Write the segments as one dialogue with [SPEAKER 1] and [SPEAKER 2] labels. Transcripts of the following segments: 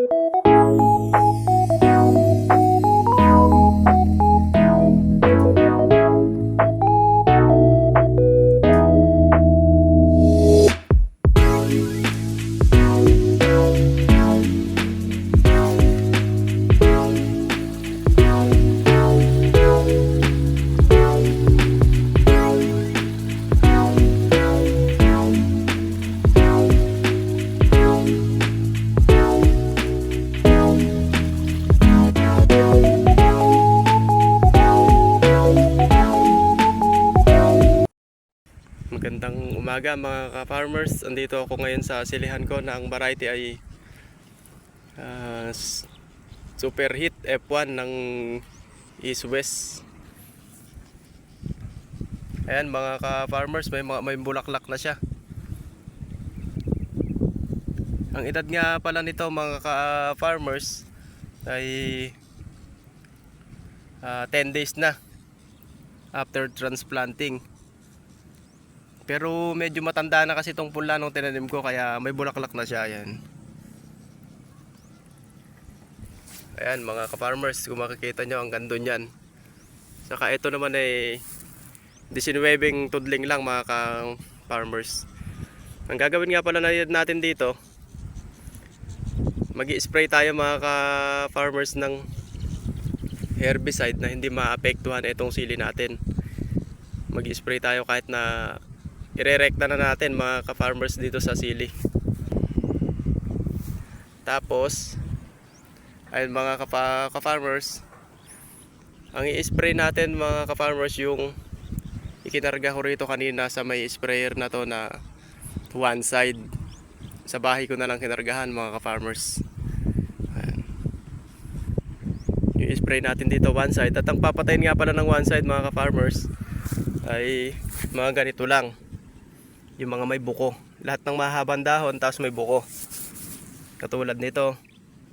[SPEAKER 1] you. Umaga mga ka-farmers. Andito ako ngayon sa silihan ko na ang variety ay s- Super Hit F1 ng East West. Ayan mga ka-farmers, may, may bulaklak na siya. Ang edad nga pala nito mga ka-farmers ay ah, 10 days na after transplanting. Pero medyo matanda na kasi itong pula nung tinanim ko kaya may bulaklak na siya yan. Ayan mga ka-farmers, kung makikita nyo ang gando niyan. Saka ito naman ay 19 tudling lang mga ka-farmers. Ang gagawin nga pala na- natin dito, mag spray tayo mga ka-farmers ng herbicide na hindi maapektuhan itong sili natin. mag spray tayo kahit na irerekta na natin mga ka-farmers dito sa sili. Tapos, ayun mga ka-farmers, ang i-spray natin mga ka-farmers yung ikinarga ko rito kanina sa may sprayer na to na one side. Sa bahay ko na lang kinargahan mga ka-farmers. Yung spray natin dito one side. At ang papatayin nga pala ng one side mga ka-farmers ay mga ganito lang yung mga may buko. Lahat ng mahabang dahon tapos may buko. Katulad nito.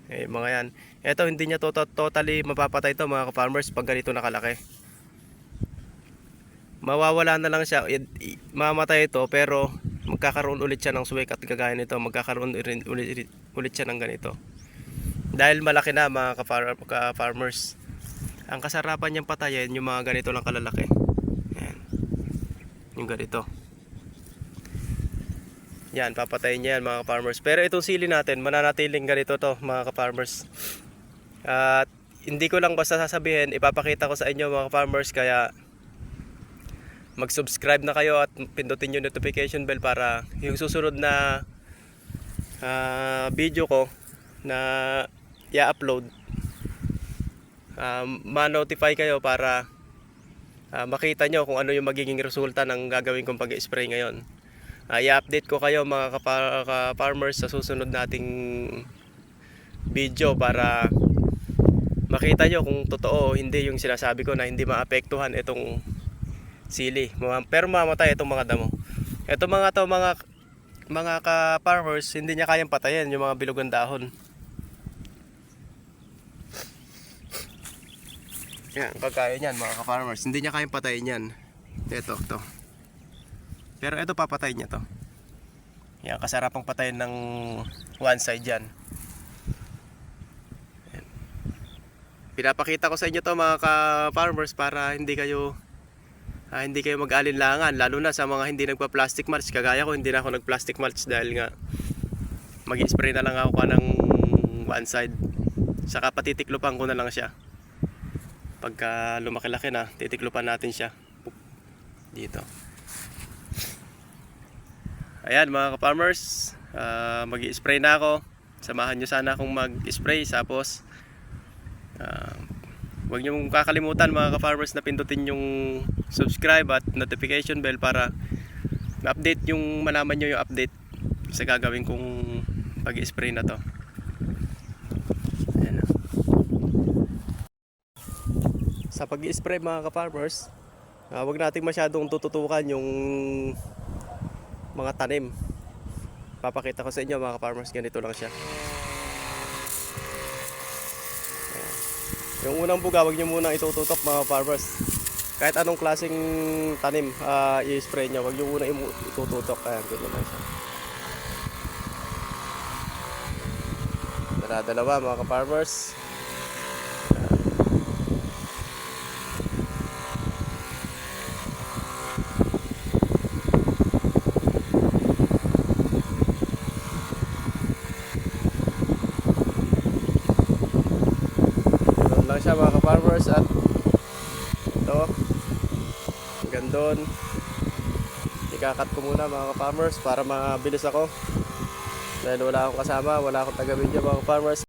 [SPEAKER 1] Eh, mga yan. Ito hindi niya to, to- totally mapapatay to mga farmers pag ganito nakalaki. Mawawala na lang siya. Mamatay ito pero magkakaroon ulit siya ng suwek at kagaya nito. Magkakaroon rin, ulit, ulit siya ng ganito. Dahil malaki na mga ka-far- ka-farmers. Ang kasarapan niyang patayin yung mga ganito lang kalalaki. Yan. Yung ganito. Yan, papatayin niya yan mga farmers. Pero itong sili natin, mananatiling ganito to mga farmers. At hindi ko lang basta sasabihin, ipapakita ko sa inyo mga farmers kaya mag-subscribe na kayo at pindutin yung notification bell para yung susunod na ah, video ko na i-upload um, ma-notify kayo para ah, makita nyo kung ano yung magiging resulta ng gagawin kong pag-spray ngayon. Ah, i-update ko kayo mga ka-farmers sa susunod nating video para makita nyo kung totoo o hindi yung sinasabi ko na hindi maapektuhan itong sili. Pero mamatay itong mga damo. Ito mga to mga mga ka-farmers, hindi niya kayang patayin yung mga bilugan dahon. Yan, pagkaya niyan mga ka-farmers, hindi niya kayang patayin yan. Ito, to. Pero ito papatay niya to. Yan, kasarapang patayin ng one side yan. Yan. Pinapakita ko sa inyo to mga ka-farmers para hindi kayo ah, hindi kayo mag-alinlangan lalo na sa mga hindi nagpa-plastic mulch kagaya ko hindi na ako nag-plastic mulch dahil nga mag-spray na lang ako ng one side saka patitiklupan ko na lang siya pagka lumaki-laki na titiklupan natin siya dito Ayan mga ka-farmers, ah, mag-spray na ako. Samahan nyo sana akong mag-spray. Tapos, ah, huwag nyo kakalimutan mga ka-farmers na pindutin yung subscribe at notification bell para ma-update yung malaman nyo yung update sa gagawin kong pag-spray na to. Ayan. Sa pag-spray mga ka-farmers, ah, huwag nating masyadong tututukan yung mga tanim. Papakita ko sa inyo mga farmers ganito lang siya. Yung unang buga, wag nyo muna itututok mga farmers. Kahit anong klaseng tanim ah, i-spray nyo, wag nyo muna itututok. Ayan, ganyan lang siya. Sa dalawa mga ka-farmers. Doon lang siya mga ka-farmers at ito hanggang doon ikakat ko muna mga ka-farmers para mabilis ako. Dahil wala akong kasama, wala akong taga-video mga ka-farmers